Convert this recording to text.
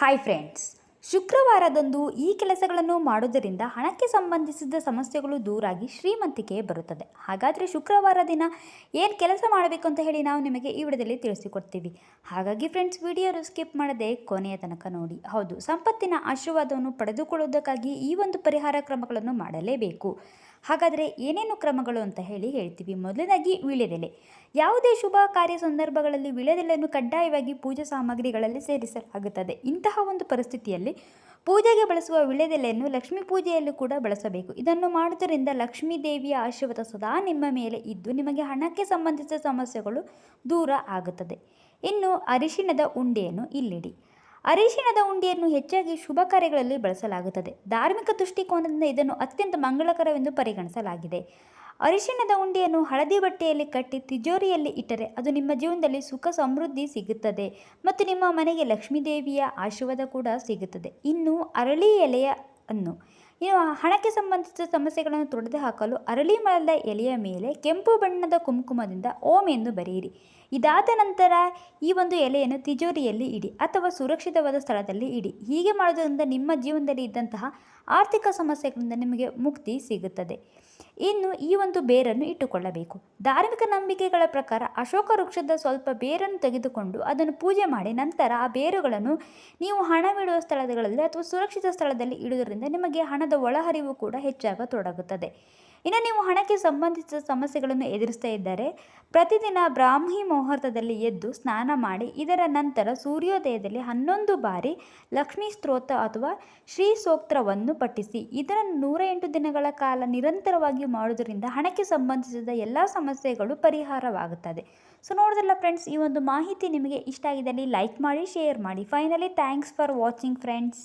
Hi friends ಶುಕ್ರವಾರದಂದು ಈ ಕೆಲಸಗಳನ್ನು ಮಾಡುವುದರಿಂದ ಹಣಕ್ಕೆ ಸಂಬಂಧಿಸಿದ ಸಮಸ್ಯೆಗಳು ದೂರಾಗಿ ಶ್ರೀಮಂತಿಕೆ ಬರುತ್ತದೆ. ಹಾಗಾದರೆ ಶುಕ್ರವಾರ ದಿನ ಏನು ಕೆಲಸ ಮಾಡಬೇಕು ಅಂತ ಹೇಳಿ ನಾವು ನಿಮಗೆ ಈ ವಿಡಿಯೋದಲ್ಲಿ ತಿಳಿಸಿಕೊಡ್ತೀವಿ. ಹಾಗಾಗಿ ಫ್ರೆಂಡ್ಸ್ ವಿಡಿಯೋ ಸ್ಕಿಪ್ ಮಾಡದೆ ಕೊನೆಯ ತನಕ ನೋಡಿ. ಹೌದು, ಸಂಪತ್ತಿನ ಆಶೀರ್ವಾದವನ್ನು ಪಡೆದುಕೊಳ್ಳುವುದಕ್ಕಾಗಿ ಈ ಒಂದು ಪರಿಹಾರ ಕ್ರಮಗಳನ್ನು ಮಾಡಲೇಬೇಕು. ಹಾಗಾದರೆ ಏನೇನು ಕ್ರಮಗಳು ಅಂತ ಹೇಳಿ ಹೇಳ್ತೀವಿ. ಮೊದಲನೇದಾಗಿ ವಿಳೆದೆಲೆ ಯಾವುದೇ ಶುಭ ಕಾರ್ಯ ಸಂದರ್ಭಗಳಲ್ಲಿ ವಿಳೆದೆಲೆಯನ್ನು ಕಡ್ಡಾಯವಾಗಿ ಪೂಜಾ ಸಾಮಗ್ರಿಗಳಲ್ಲಿ ಸೇರಿಸಲಾಗುತ್ತದೆ. ಇಂತಹ ಒಂದು ಪರಿಸ್ಥಿತಿಯಲ್ಲಿ ಪೂಜೆಗೆ ಬಳಸುವ ವಿಳೆದೆಲೆಯನ್ನು ಲಕ್ಷ್ಮೀ ಪೂಜೆಯಲ್ಲೂ ಕೂಡ ಬಳಸಬೇಕು. ಇದನ್ನು ಮಾಡುವುದರಿಂದ ಲಕ್ಷ್ಮೀ ದೇವಿಯ ಆಶೀರ್ವಾದ ಸದಾ ನಿಮ್ಮ ಮೇಲೆ ಇದ್ದು ನಿಮಗೆ ಹಣಕ್ಕೆ ಸಂಬಂಧಿಸಿದ ಸಮಸ್ಯೆಗಳು ದೂರ ಆಗುತ್ತದೆ. ಇನ್ನು ಅರಿಶಿಣದ ಉಂಡೆಯನ್ನು ಇಲ್ಲಿಡಿ. ಅರಿಶಿಣದ ಉಂಡಿಯನ್ನು ಹೆಚ್ಚಾಗಿ ಶುಭ ಕಾರ್ಯಗಳಲ್ಲಿ ಬಳಸಲಾಗುತ್ತದೆ. ಧಾರ್ಮಿಕ ದೃಷ್ಟಿಕೋನದಿಂದ ಇದನ್ನು ಅತ್ಯಂತ ಮಂಗಳಕರವೆಂದು ಪರಿಗಣಿಸಲಾಗಿದೆ. ಅರಿಶಿಣದ ಉಂಡಿಯನ್ನು ಹಳದಿ ಬಟ್ಟೆಯಲ್ಲಿ ಕಟ್ಟಿ ತಿಜೋರಿಯಲ್ಲಿ ಇಟ್ಟರೆ ಅದು ನಿಮ್ಮ ಜೀವನದಲ್ಲಿ ಸುಖ ಸಮೃದ್ಧಿ ಸಿಗುತ್ತದೆ ಮತ್ತು ನಿಮ್ಮ ಮನೆಗೆ ಲಕ್ಷ್ಮೀದೇವಿಯ ಆಶೀರ್ವಾದ ಕೂಡ ಸಿಗುತ್ತದೆ. ಇನ್ನು ಅರಳಿ ಎಲೆಯ ಅನ್ನು ಇನ್ನು ಹಣಕ್ಕೆ ಸಂಬಂಧಿಸಿದ ಸಮಸ್ಯೆಗಳನ್ನು ತೊಡೆದು ಹಾಕಲು ಅರಳಿ ಮರದ ಎಲೆಯ ಮೇಲೆ ಕೆಂಪು ಬಣ್ಣದ ಕುಂಕುಮದಿಂದ ಓಂ ಎಂದು ಬರೆಯಿರಿ. ಇದಾದ ನಂತರ ಈ ಒಂದು ಎಲೆಯನ್ನು ತಿಜೋರಿಯಲ್ಲಿ ಇಡಿ ಅಥವಾ ಸುರಕ್ಷಿತವಾದ ಸ್ಥಳದಲ್ಲಿ ಇಡಿ. ಹೀಗೆ ಮಾಡೋದ್ರಿಂದ ನಿಮ್ಮ ಜೀವನದಲ್ಲಿ ಇದ್ದಂತಹ ಆರ್ಥಿಕ ಸಮಸ್ಯೆಗಳಿಂದ ನಿಮಗೆ ಮುಕ್ತಿ ಸಿಗುತ್ತದೆ. ಇನ್ನು ಈ ಒಂದು ಬೇರನ್ನು ಇಟ್ಟುಕೊಳ್ಳಬೇಕು. ಧಾರ್ಮಿಕ ನಂಬಿಕೆಗಳ ಪ್ರಕಾರ ಅಶೋಕ ವೃಕ್ಷದ ಸ್ವಲ್ಪ ಬೇರನ್ನು ತೆಗೆದುಕೊಂಡು ಅದನ್ನು ಪೂಜೆ ಮಾಡಿ ನಂತರ ಆ ಬೇರುಗಳನ್ನು ನೀವು ಹಣವಿಡುವ ಸ್ಥಳಗಳಲ್ಲಿ ಅಥವಾ ಸುರಕ್ಷಿತ ಸ್ಥಳದಲ್ಲಿ ಇಡುವುದರಿಂದ ನಿಮಗೆ ಹಣದ ಒಳಹರಿವು ಕೂಡ ಹೆಚ್ಚಾಗತೊಡಗುತ್ತದೆ. ಇನ್ನು ನೀವು ಹಣಕ್ಕೆ ಸಂಬಂಧಿಸಿದ ಸಮಸ್ಯೆಗಳನ್ನು ಎದುರಿಸ್ತಾ ಇದ್ದರೆ, ಪ್ರತಿದಿನ ಬ್ರಾಹ್ಮಿ ಮುಹೂರ್ತದಲ್ಲಿ ಎದ್ದು ಸ್ನಾನ ಮಾಡಿ, ಇದರ ನಂತರ ಸೂರ್ಯೋದಯದಲ್ಲಿ ಹನ್ನೊಂದು ಬಾರಿ ಲಕ್ಷ್ಮೀ ಸ್ತೋತ್ರ ಅಥವಾ ಶ್ರೀ ಸೂಕ್ತವನ್ನು ಪಠಿಸಿ ಇದನ್ನು ನೂರ ಎಂಟು ದಿನಗಳ ಕಾಲ ನಿರಂತರವಾಗಿ ಮಾಡುವುದರಿಂದ ಹಣಕ್ಕೆ ಸಂಬಂಧಿಸಿದ ಎಲ್ಲ ಸಮಸ್ಯೆಗಳು ಪರಿಹಾರವಾಗುತ್ತದೆ. ಸೊ ನೋಡಿದ್ರಲ್ಲ ಫ್ರೆಂಡ್ಸ್ ಈ ಒಂದು ಮಾಹಿತಿ ನಿಮಗೆ ಇಷ್ಟ ಆಗಿದ್ದಲ್ಲಿ ಲೈಕ್ ಮಾಡಿ ಶೇರ್ ಮಾಡಿ. Finally thanks for watching friends